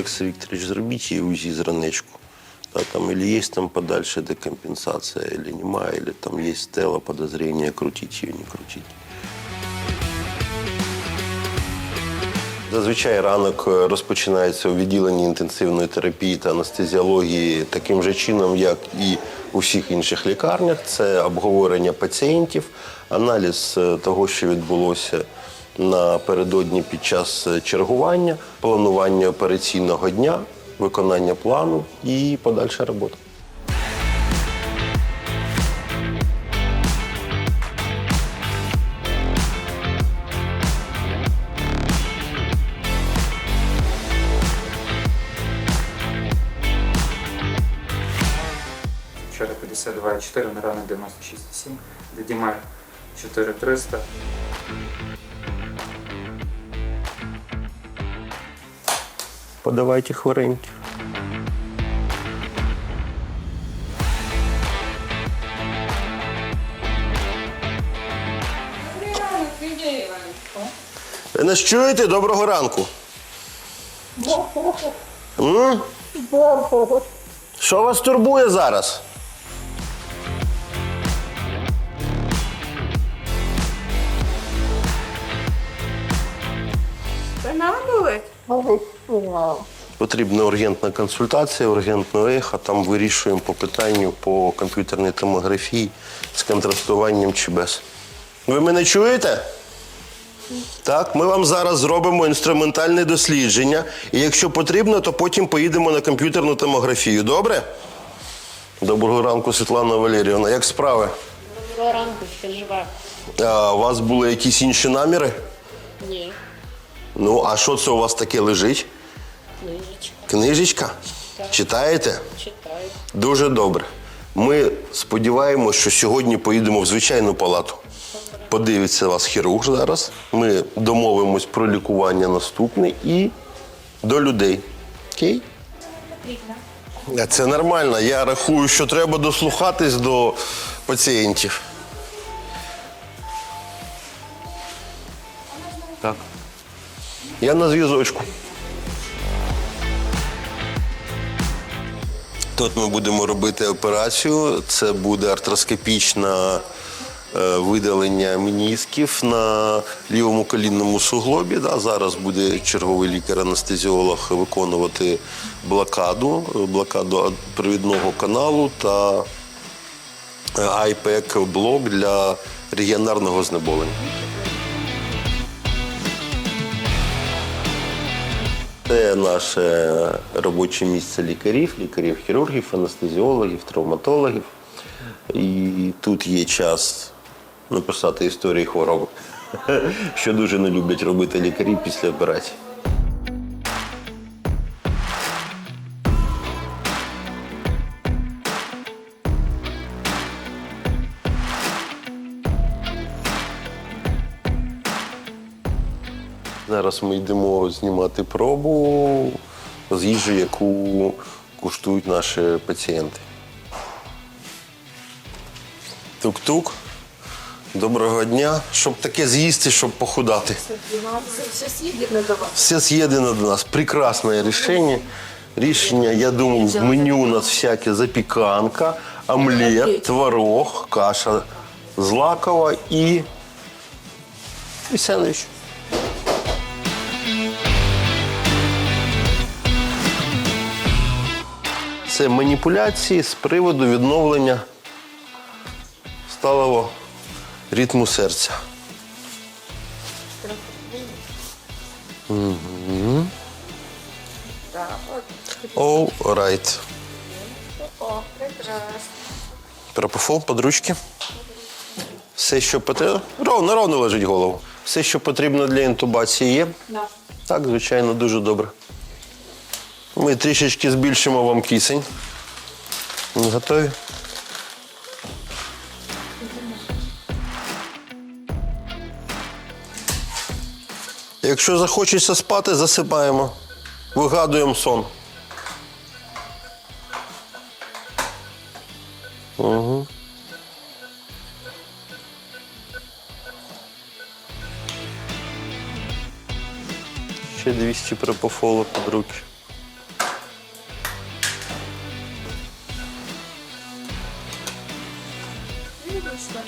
Олекса Вікторович, зробіть їй УЗІ зранечку. Да, там, или є там подальше декомпенсація, или немає, или там є стела, подозрення, крутіть її, не крутіть. Зазвичай ранок е, розпочинається у відділенні інтенсивної терапії та анестезіології таким же чином, як і у всіх інших лікарнях. Це обговорення пацієнтів, аналіз е, того, що відбулося напередодні під час е, чергування, планування операційного дня, виконання плану і подальша робота. Вчора 52,4, на ранок 96,7, Дедімар 4300. Подавайте хворенькі. Ви нас чуєте? Доброго ранку. М? Що вас турбує зараз? Потрібна ургентна консультація, ургентне ехо. Там вирішуємо по питанню по комп'ютерній томографії з контрастуванням чи без. Ви мене чуєте? Так, ми вам зараз зробимо інструментальне дослідження. І якщо потрібно, то потім поїдемо на комп'ютерну томографію. Добре? Доброго ранку, Світлана Валеріївна. Як справи? Доброго ранку, ще жива. А, у вас були якісь інші наміри? Ну, а що це у вас таке лежить? книжечка. Книжечка? Читаєте? Читаю. Дуже добре. Ми сподіваємося, що сьогодні поїдемо в звичайну палату. Подивиться вас хірург зараз. Ми домовимось про лікування наступне і до людей. Окей? А Це нормально. Я рахую, що треба дослухатись до пацієнтів. Так. Я на зв'язочку. Тут ми будемо робити операцію. Це буде артроскопічне е, видалення менісків на лівому колінному суглобі. Зараз буде черговий лікар-анестезіолог виконувати блокаду, блокаду провідного каналу та е, IPEC блок для регіонарного знеболення. Це наше робоче місце лікарів, лікарів-хірургів, анестезіологів, травматологів. І тут є час написати історії хвороби, що дуже не люблять робити лікарі після операції. Зараз ми йдемо знімати пробу з їжі, яку куштують наші пацієнти. Тук-тук. Доброго дня. Щоб таке з'їсти, щоб похудати. Все съедено до вас. Все з'єднано до нас. Прекрасне рішення. Рішення, я думаю, в меню у нас всяке запіканка, омлет, творог, каша злакова і, і сендвіч. Це маніпуляції з приводу відновлення сталого ритму серця. От. All right. О, прекрасно. Пропофол, подручки. Все, що потрібно. Ровно, ровно лежить голову. Все, що потрібно для інтубації, є. Так, звичайно, дуже добре. Ми трішечки збільшимо вам кисень. Готові? Якщо захочеться спати, засипаємо. Вигадуємо сон. Угу. Ще 200 пропофолу під руки. Arkadaşlar.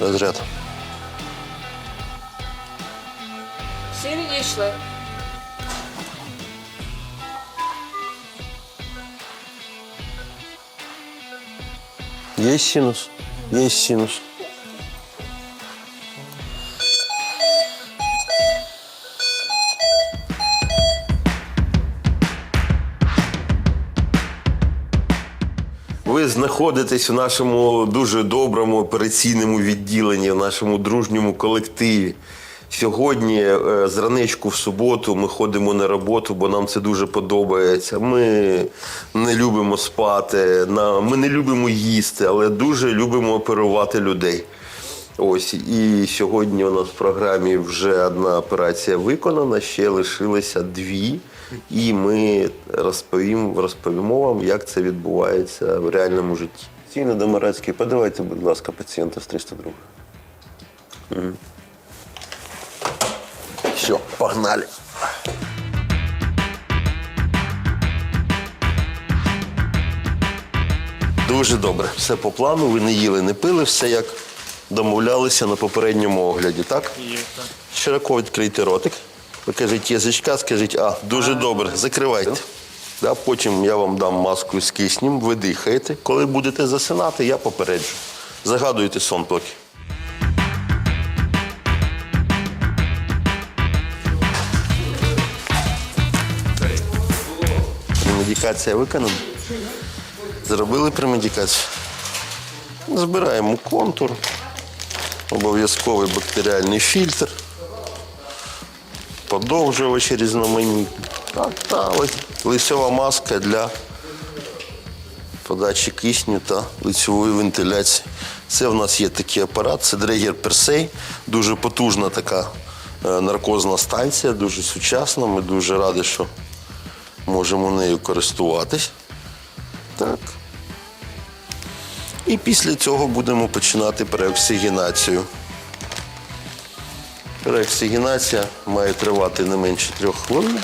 Разряд. Seni geçler. Есть синус? Есть синус. Знаходитесь у нашому дуже доброму операційному відділенні, в нашому дружньому колективі. Сьогодні, е, з ранечку в суботу, ми ходимо на роботу, бо нам це дуже подобається. Ми не любимо спати, ми не любимо їсти, але дуже любимо оперувати людей. Ось і сьогодні у нас в програмі вже одна операція виконана, ще лишилося дві. І ми розповім, розповімо вам, як це відбувається в реальному житті. Ціна Домарецький, подавайте, будь ласка, пацієнта з 302. Мгм. Все, погнали. Дуже добре. Все по плану. Ви не їли, не пили, все як домовлялися на попередньому огляді, так? Є так. Широко відкрийте ротик. Покажіть язичка, скажіть, а, дуже добре, закривайте. Да, потім я вам дам маску з киснем, ви дихаєте. Коли будете засинати, я попереджу. Загадуйте сон поки. Премедикація виконана. Зробили премедикацію. Збираємо контур, обов'язковий бактеріальний фільтр подовжувачі різноманітні. Так, та, ось лицьова маска для подачі кисню та лицьової вентиляції. Це в нас є такий апарат, це Дрегер Персей, дуже потужна така е, наркозна станція, дуже сучасна. Ми дуже раді, що можемо нею користуватись. Так. І після цього будемо починати переоксигенацію. Переоксигенація має тривати не менше трьох хвилин.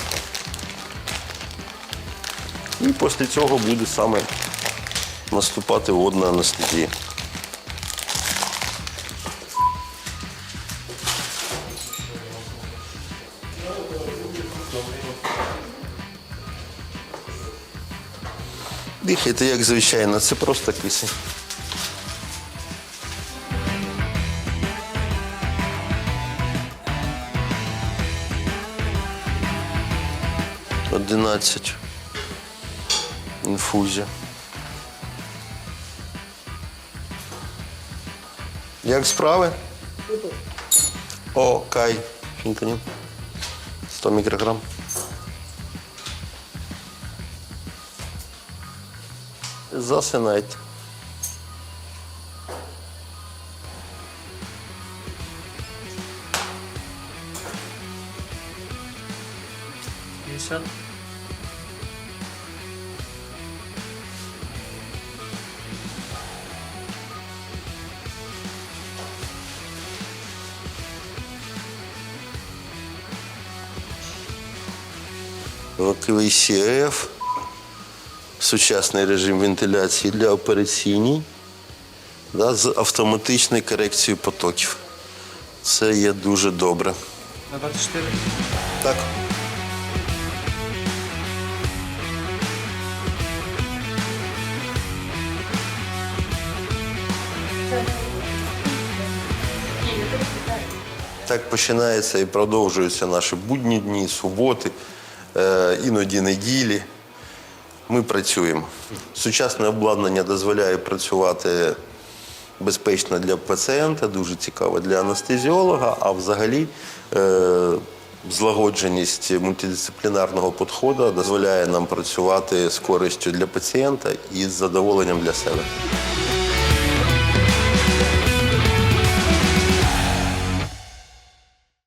І після цього буде саме наступати водна анестезія. Дихайте, як звичайно, це просто кисень. Одинадцять. Інфузія. Як справи? О, Кай. Фінтанін. 100 мікрограм. Засинайте. П'ятдесят. ВКВ-СІФ, сучасний режим вентиляції для операційній да, з автоматичною корекцією потоків. Це є дуже добре. На 24. Так. Так починається і продовжуються наші будні дні, суботи, іноді неділі. Ми працюємо. Сучасне обладнання дозволяє працювати безпечно для пацієнта, дуже цікаво для анестезіолога, а взагалі е, злагодженість мультидисциплінарного підходу дозволяє нам працювати з користю для пацієнта і з задоволенням для себе.